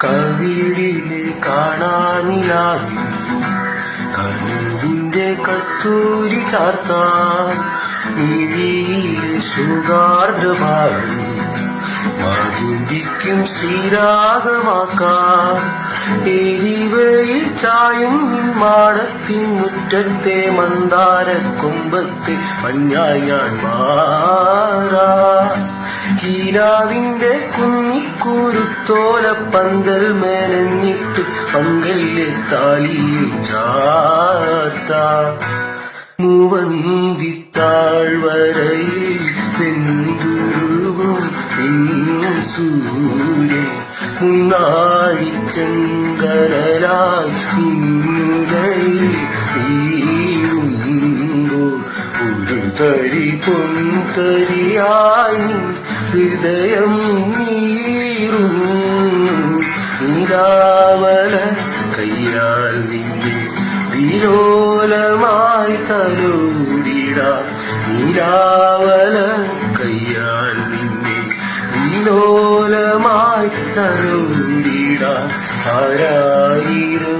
കവിളിലെ കാണാനിലാവി കനവിന്റെ കസ്തൂരി ചാർത്താൻ ഇഴിയിലെ സുഗാർദ്രഭാവം മാധുരിക്കും ശ്രീരാഗമാക്കാൻ എരിവയിൽ ചായും നിന്മാടത്തിൻ മുറ്റത്തെ മന്ദാര കുമ്പത്തെ മഞ്ഞായാൻ മാറാ. കീരാവിന്റെ കുന്നിക്കൂരുത്തോല പന്തൽ മേലഞ്ഞിട്ട് പങ്കല്ലെ താലിയിൽ ചാത്ത. മൂവന്തിത്താഴ്വരയിൽ വെന്തുരുവും പിന്നും സൂര്യൻ. മുന്നാഴി ചെങ്കരലായി നിന്നുലയിൽ പൊൻതരിയായി ഹൃദയം നീറും നിരാവല കയ്യാൽ നിന്നെ വിലോലമായി തലോടിടാം. നിരാവല കയ്യാൽ നിന്നെ വിലോലമായി തലോടിടാം. ആരായി